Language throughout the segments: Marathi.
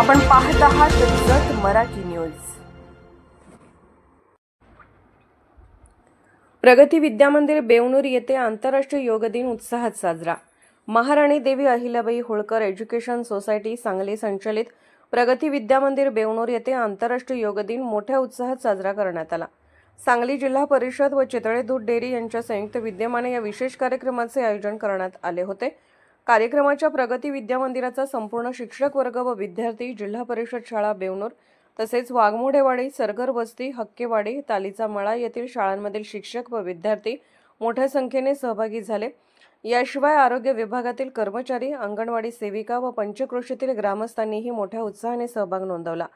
आपण पाहत आहात जत मराठी न्यूज. प्रगती विद्यामंदिर बेवणूर येथे आंतरराष्ट्रीय योग दिन उत्साहात साजरा. महाराणी देवी अहिल्याबाई होळकर एज्युकेशन सोसायटी सांगली संचलित प्रगती विद्यामंदिर बेवणूर येथे आंतरराष्ट्रीय योग दिन मोठ्या उत्साहात साजरा करण्यात आला. सांगली जिल्हा परिषद व चितळे दूध डेअरी यांच्या संयुक्त विद्यमाने या विशेष कार्यक्रमाचे आयोजन करण्यात आले होते. कार्यक्रमाच्या प्रगती विद्यामंदिराचा संपूर्ण शिक्षक वर्ग व विद्यार्थी जिल्हा परिषद शाळा बेवनूर तसेच वाघमोडेवाडी सरगर वस्ती हक्केवाडी तालीचा मळा येथील शाळांमधील शिक्षक व विद्यार्थी मोठ्या संख्येने सहभागी झाले. याशिवाय आरोग्य विभागातील कर्मचारी अंगणवाडी सेविका व पंचक्रोशीतील ग्रामस्थांनीही मोठ्या उत्साहाने सहभाग नोंदवला.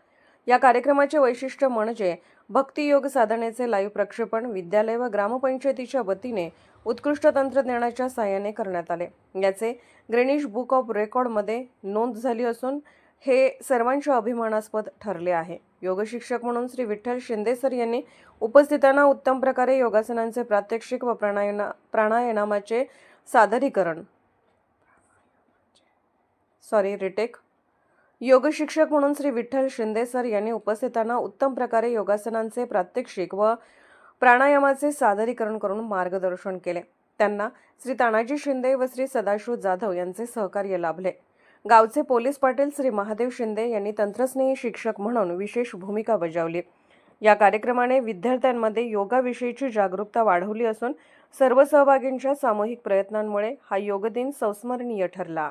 या कार्यक्रमाचे वैशिष्ट्य म्हणजे भक्तियोग साधनेचे लाईव्ह प्रक्षेपण विद्यालय व ग्रामपंचायतीच्या वतीने उत्कृष्ट तंत्रज्ञानाच्या साहाय्याने करण्यात आले. याचे ग्रेनिश बुक ऑफ रेकॉर्डमध्ये नोंद झाली असून हे सर्वांच्या अभिमानास्पद ठरले आहे. योगशिक्षक म्हणून श्री विठ्ठल शिंदे सर यांनी उपस्थितांना उत्तम प्रकारे योगासनांचे प्रात्यक्षिक व प्राणायना प्राणायामाचे सादरीकरण. सॉरी रिटेक योग शिक्षक म्हणून श्री विठ्ठल शिंदे सर यांनी उपस्थितांना उत्तम प्रकारे योगासनांचे प्रात्यक्षिक व प्राणायामाचे सादरीकरण करून मार्गदर्शन केले. त्यांना श्री तानाजी शिंदे व श्री सदाशिव जाधव यांचे सहकार्य लाभले. गावचे पोलीस पाटील श्री महादेव शिंदे यांनी तंत्रस्नेही शिक्षक म्हणून विशेष भूमिका बजावली. या कार्यक्रमाने विद्यार्थ्यांमध्ये योगाविषयीची जागरूकता वाढवली असून सर्व सहभागींच्या सामूहिक प्रयत्नांमुळे हा योग दिन संस्मरणीय ठरला.